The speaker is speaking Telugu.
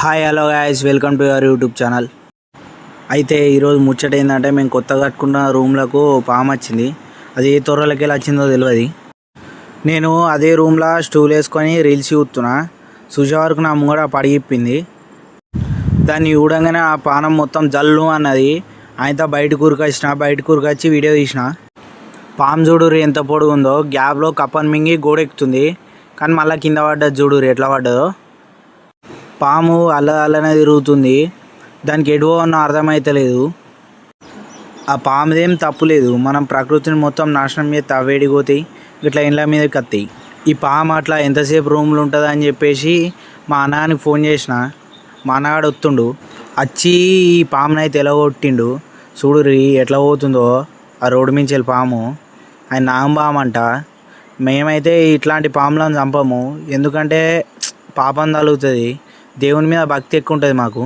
Hi hello guys welcome to your YouTube channel అయితే ఈరోజు ముచ్చట ఏంటంటే మేము కొత్తగా కట్టుకున్న రూమ్లకు పాము వచ్చింది. అది ఏ తొర్రలకి వచ్చిందో తెలియదు నేను అదే రూమ్లో స్టూల్ వేసుకొని రీల్స్ చూస్తున్నా. చూసే వరకు నా ముంగడ పడిగిప్పింది దాన్ని చూడంగానే ఆ పానం మొత్తం జల్లు అన్నది. అయితే బయట కూరకొచ్చిన బయట కూరకొచ్చి వీడియో తీసిన. పాము చూడురు ఎంత పొడుగు ఉందో గ్యాప్లో కప్పని మింగి గోడెక్కుతుంది. కానీ మళ్ళీ కింద పడ్డది చూడురు ఎట్లా పడ్డదో. పాము అల్ల అల్లనే తిరుగుతుంది. దానికి ఎడువో ఉన్న అర్థమైతలేదు. ఆ పాముదేం తప్పులేదు. మనం ప్రకృతిని మొత్తం నాశనం చేస్తే అవేడిపోతాయి ఇట్లా ఇండ్ల మీద కత్తాయి. ఈ పాము అట్లా ఎంతసేపు రూమ్లో ఉంటుంది అని చెప్పేసి మా అన్నగానికి ఫోన్ చేసిన. మా అన్నగాడు వస్తుండు. వచ్చి ఈ పాముని అయితే ఎలా కొట్టిండు? చూడు రీ ఎట్లా పోతుందో ఆ రోడ్డు మించి వెళ్ళి పాము. ఆయన నాగంబాము అంట. మేమైతే ఇట్లాంటి పాములను చంపము. ఎందుకంటే పాపం తగులుతుంది. దేవుని మీద భక్తి ఎక్కువ ఉంటుంది మాకు.